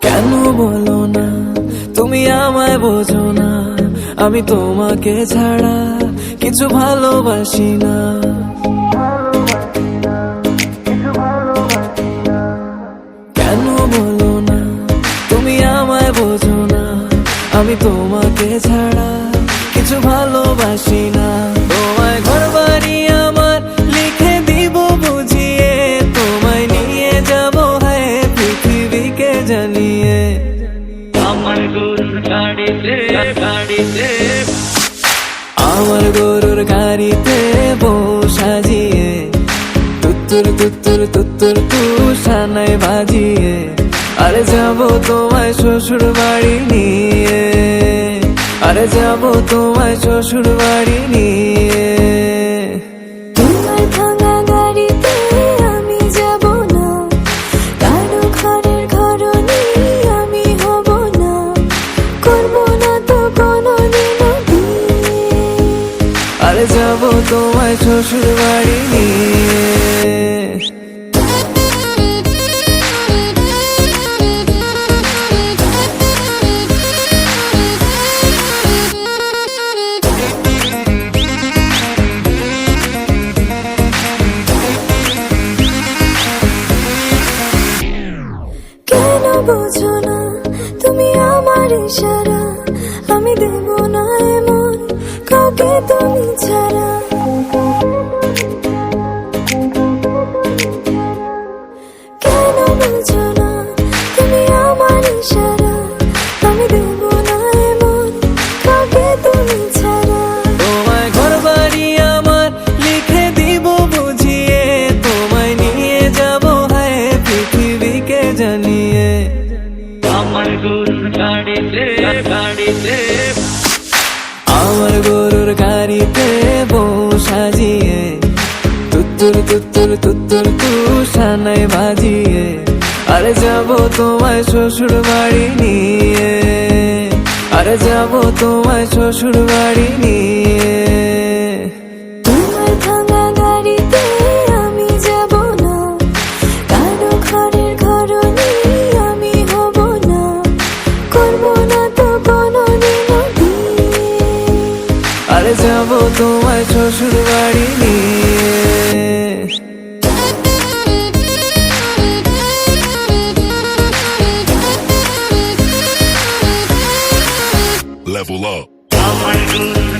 কেন বলো না? তুমি আমায় বোঝো না। আমি তোমাকে ছাড়া কিছু ভালোবাসি না। কেন বলো না? তুমি আমায় বোঝো না। আমি তোমাকে ছাড়া কিছু ভালোবাসি না। আমার গরুর গাড়িতে বউ সাজিয়ে তুত্তুর তুত্তুর তুত্তুর তু সানাই বাজিয়ে আরে যাব তোমায় শ্বশুর বাড়ি নিয়ে আরে যাব তোমায় শ্বশুর বাড়ি নিয়ে শ্বশুর বাড়ি নিয়ে। বোঝো না তুমি আমার ইশারা। আমার গরুর গাড়িতে গাড়িতে আমার গরুর গাড়িতে বউ সাজিয়ে তুত্তুর তুত্তুর তুত্তুর তু সানাই বাজিয়ে, আরে যাব তোমায় শ্বশুর বাড়ি নিয়ে, আরে যাব তোমায় শ্বশুর বাড়ি নিয়ে। তোমায় শ্বশুর বাড়ি নিয়ে Level up.